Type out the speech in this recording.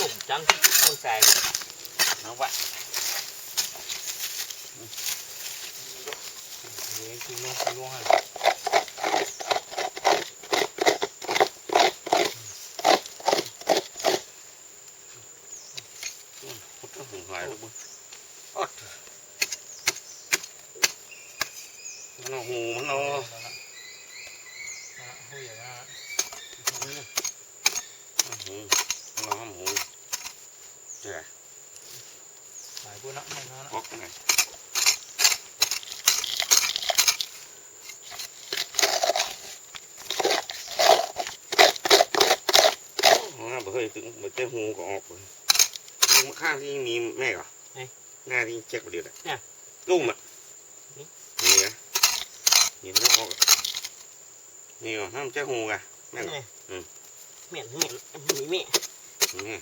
จังคนใส่น้องว่าเดี๋ยวกินลงลงให้พุทธหงหายลูกมึงอดมันเอาหูมันเอาหูใหญ่นะหูมันเอาหู เจ้าหลายคนนะไม่นะออกไงอ๋อบ่เคยถึงบ่เจอหูก็ออกเลยลุงมาข้างที่มีแม่ก่อหน้าที่เช็คประเดี๋ยวเลยลุงอะนี่นะเห็นแล้วออกนี่เหรอห้ามเจ้าหูกะแม่ก่อเหม็นเหม็นมีเมฆนี่